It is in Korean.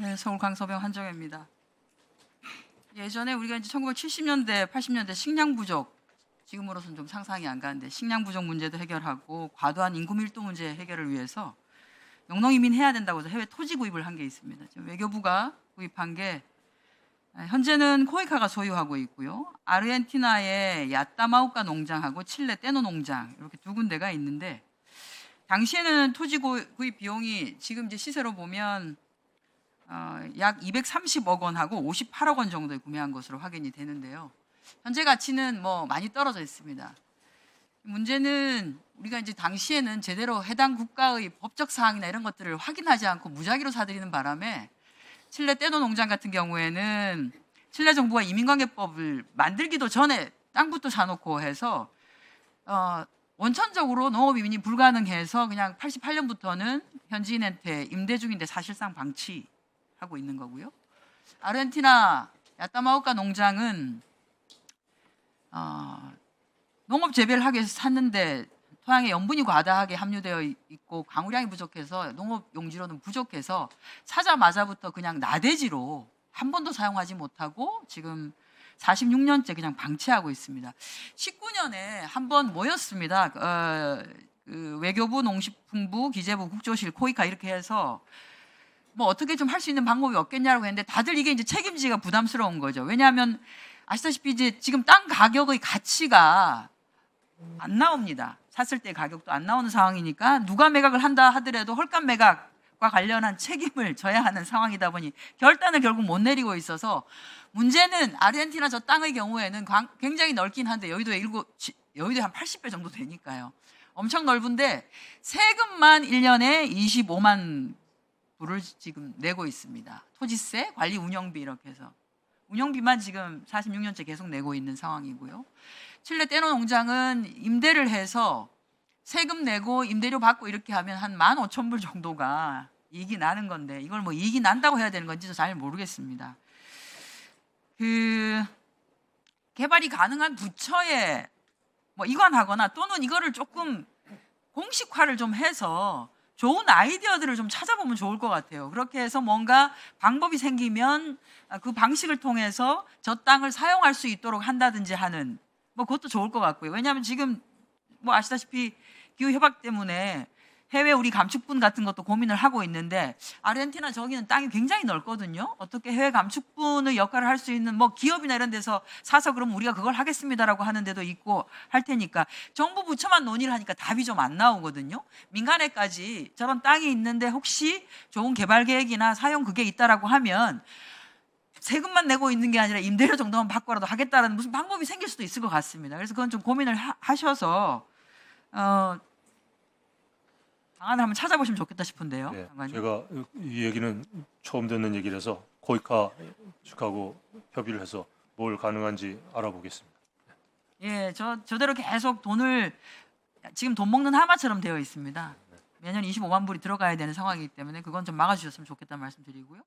네, 서울 강서병 한정혜입니다. 예전에 우리가 이제 1970년대, 80년대 식량 부족 지금으로서는 좀 상상이 안 가는데 식량 부족 문제도 해결하고 과도한 인구 밀도 문제 해결을 위해서 영농 이민 해야 된다고 해서 해외 토지 구입을 한 게 있습니다. 외교부가 구입한 게 아, 현재는 코이카가 소유하고 있고요. 아르헨티나의 야따마우카 농장하고 칠레 떼노 농장 이렇게 두 군데가 있는데 당시에는 토지 구- 구입 비용이 지금 이제 시세로 보면 어, 약 230억 원하고 58억 원 정도에 구매한 것으로 확인이 되는데요. 현재 가치는 뭐 많이 떨어져 있습니다. 문제는 우리가 이제 당시에는 제대로 해당 국가의 법적 사항이나 이런 것들을 확인하지 않고 무작위로 사들이는 바람에 칠레 떼노 농장 같은 경우에는 칠레 정부가 이민관계법을 만들기도 전에 땅부터 사놓고 해서 어, 원천적으로 농업 이민이 불가능해서 그냥 88년부터는 현지인한테 임대 중인데 사실상 방치 하고 있는 거고요. 아르헨티나 야따마우카 농장은 어, 농업 재배를 하기 위해서 샀는데 토양에 염분이 과다하게 함유되어 있고 강우량이 부족해서 농업 용지로는 부족해서 사자마자부터 그냥 나대지로 한 번도 사용하지 못하고 지금 46년째 그냥 방치하고 있습니다. 19년에 한 번 모였습니다. 어, 그 외교부, 농식품부, 기재부, 국조실, 코이카 이렇게 해서 뭐 어떻게 좀 할 수 있는 방법이 없겠냐고 했는데 다들 이게 이제 책임지기가 부담스러운 거죠. 왜냐하면 아시다시피 이제 지금 땅 가격의 가치가 안 나옵니다. 샀을 때 가격도 안 나오는 상황이니까 누가 매각을 한다 하더라도 헐값 매각과 관련한 책임을 져야 하는 상황이다 보니 결단을 결국 못 내리고 있어서 문제는 아르헨티나 저 땅의 경우에는 광- 굉장히 넓긴 한데 여의도에 일곱 지- 여의도에 한 80배 정도 되니까요. 엄청 넓은데 세금만 1년에 25만 불을 지금 내고 있습니다. 토지세, 관리 운영비 이렇게 해서 운영비만 지금 46년째 계속 내고 있는 상황이고요. 칠레 떼노 농장은 임대를 해서 세금 내고 임대료 받고 이렇게 하면 한 15,000불 정도가 이익이 나는 건데 이걸 뭐 이익이 난다고 해야 되는 건지도 잘 모르겠습니다. 그 개발이 가능한 부처에 뭐 이관하거나 또는 이거를 조금 공식화를 좀 해서 좋은 아이디어들을 좀 찾아보면 좋을 것 같아요. 그렇게 해서 뭔가 방법이 생기면 아, 그 방식을 통해서 저 땅을 사용할 수 있도록 한다든지 하는 뭐 그것도 좋을 것 같고요. 왜냐하면 지금 뭐 아시다시피 기후 협약 때문에 해외 우리 감축분 같은 것도 고민을 하고 있는데 아르헨티나 저기는 땅이 굉장히 넓거든요. 어떻게 해외 감축분의 역할을 할 수 있는 뭐 기업이나 이런 데서 사서 그럼 우리가 그걸 하겠습니다라고 하는 데도 있고 할 테니까 정부 부처만 논의를 하니까 답이 좀 안 나오거든요. 민간에까지 저런 땅이 있는데 혹시 좋은 개발 계획이나 사용 그게 있다라고 하면 세금만 내고 있는 게 아니라 임대료 정도만 받고라도 하겠다라는 무슨 방법이 생길 수도 있을 것 같습니다. 그래서 그건 좀 고민을 하, 하셔서 어, 방안을 한번 찾아보시면 좋겠다 싶은데요. 예, 장관님. 제가 이 얘기는 처음 듣는 얘기라서 코이카 측하고 협의를 해서 뭘 가능한지 알아보겠습니다. 예, 저 저대로 계속 돈을 지금 돈 먹는 하마처럼 되어 있습니다. 매년 25만 불이 들어가야 되는 상황이기 때문에 그건 좀 막아주셨으면 좋겠다는 말씀드리고요.